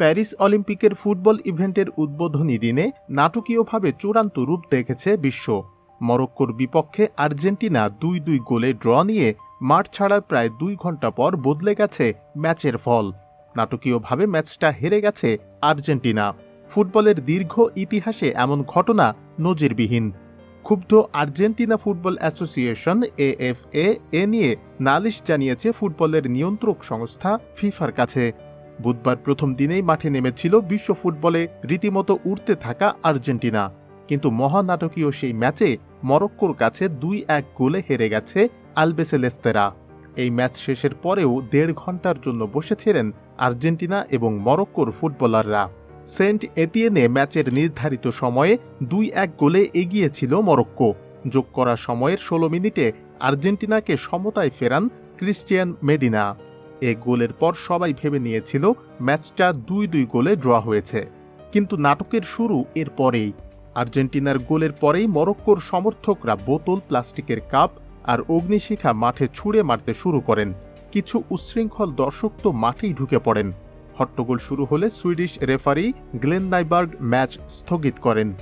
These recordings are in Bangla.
প্যারিস অলিম্পিকের ফুটবল ইভেন্টের উদ্বোধনী দিনে নাটকীয়ভাবে চূড়ান্ত রূপ দেখেছে বিশ্ব। মরক্কোর বিপক্ষে আর্জেন্টিনা দুই দুই গোলে ড্র নিয়ে মাঠ ছাড়ার প্রায় দুই ঘণ্টা পর বদলে গেছে ম্যাচের ফল। নাটকীয়ভাবে ম্যাচটা হেরে গেছে আর্জেন্টিনা। ফুটবলের দীর্ঘ ইতিহাসে এমন ঘটনা নজিরবিহীন। ক্ষুব্ধ আর্জেন্টিনা ফুটবল অ্যাসোসিয়েশন এএফএ এ নিয়ে নালিশ জানিয়েছে ফুটবলের নিয়ন্ত্রক সংস্থা ফিফার কাছে। বুধবার প্রথম দিনেই মাঠে নেমেছিল বিশ্ব ফুটবলে রীতিমতো উঠতে থাকা আর্জেন্টিনা। কিন্তু মহানাটকীয় সেই ম্যাচে মরক্কোর কাছে দুই এক গোলে হেরে গেছে আলবেসেলেস্তেরা এই ম্যাচ শেষের পরেও দেড় ঘণ্টার জন্য বসেছিলেন আর্জেন্টিনা এবং মরক্কোর ফুটবলাররা। সেন্ট এতিয়েনে ম্যাচের নির্ধারিত সময়ে দুই এক গোলে এগিয়েছিল মরক্কো। যোগ করা সময়ের ষোলো মিনিটে আর্জেন্টিনাকে সমতায় ফেরান ক্রিশ্চিয়ান মেদিনা। এ গোলের পর সবাই ভেবে নিয়েছিল ম্যাচটা দুই দুই গোলে ড্র হয়েছে। কিন্তু নাটকের শুরু এর পরেই। আর্জেন্টিনার গোলের পরেই মরক্কোর সমর্থকরা বোতল, প্লাস্টিকের কাপ আর অগ্নিশিখা মাঠে ছুঁড়ে মারতে শুরু করেন। কিছু উচ্ছৃঙ্খল দর্শক তো মাঠেই ঢুকে পড়েন। হট্টগোল শুরু হলে Swedish referee Glenn Nyberg match স্থগিত করেন।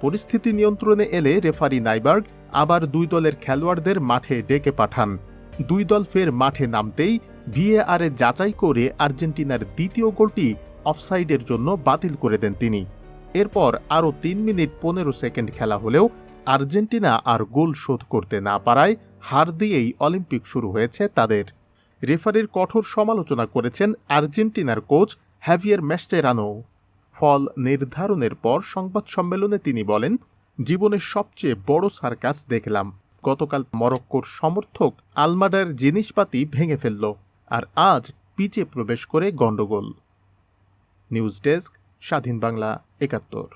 পরিস্থিতি নিয়ন্ত্রণে এলে রেফারি নাইবার্গ আবার দুই দলের খেলোয়াড়দের মাঠে ডেকে পাঠান। দুই দল ফের মাঠে নামতেই ভিএআরে যাচাই করে আর্জেন্টিনার দ্বিতীয় গোলটি অফসাইডের জন্য বাতিল করে দেন তিনি। এরপর আরও তিন মিনিট পনেরো সেকেন্ড খেলা হলেও আর্জেন্টিনা আর গোল শোধ করতে না পারায় হার দিয়েই অলিম্পিক শুরু হয়েছে তাদের। রেফারির কঠোর সমালোচনা করেছেন আর্জেন্টিনার কোচ হ্যাভিয়ার ম্যাস্টেরানো। ফল নির্ধারণের পর সংবাদ সম্মেলনে তিনি বলেন, জীবনের সবচেয়ে বড় সার্কাস দেখলাম। গতকাল মরক্কোর সমর্থক আলমাডার জিনিসপাতি ভেঙে ফেলল। আর আজ পিচে প্রবেশ করে গণ্ডগোল। নিউজ ডেস্ক স্বাধীন বাংলা একাত্তর।